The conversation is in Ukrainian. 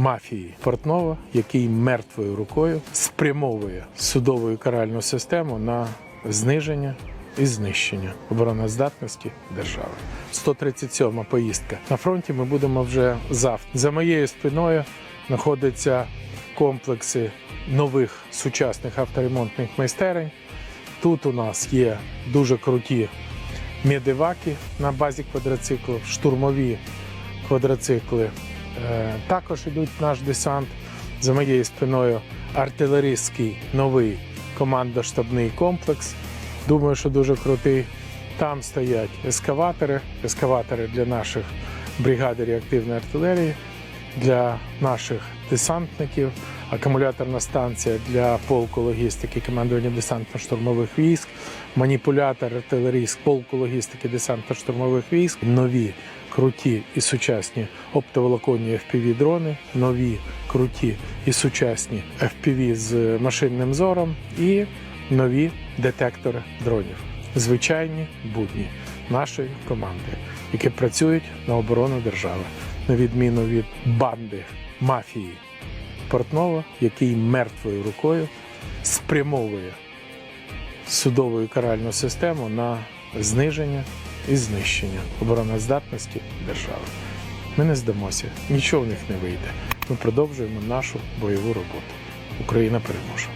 мафії Портнова, який мертвою рукою спрямовує судову і каральну систему на зниження і знищення обороноздатності держави. 137 поїздка на фронті. Ми будемо вже завтра. За моєю спиною знаходяться комплекси нових сучасних авторемонтних майстерень. Тут у нас є дуже круті медиваки на базі квадроциклів, штурмові квадроцикли. Е, Також йдуть наш десант. За моєю спиною артилерійський новий командно-штабний комплекс. Думаю, що дуже крутий. Там стоять ескаватори, ескаватори для наших бригади реактивної артилерії, для наших десантників, акумуляторна станція для полку логістики командування десантно-штурмових військ, маніпулятор артилерійський полку логістики десантно-штурмових військ, нові круті і сучасні оптоволоконні FPV дрони, нові круті і сучасні FPV з машинним зором і нові детектори дронів. Звичайні будні нашої команди, які працюють на оборону держави, на відміну від банди мафії Портнова, який мертвою рукою спрямовує судову і каральну систему на зниження і знищення обороноздатності держави. Ми не здамося, нічого в них не вийде. Ми продовжуємо нашу бойову роботу. Україна переможе.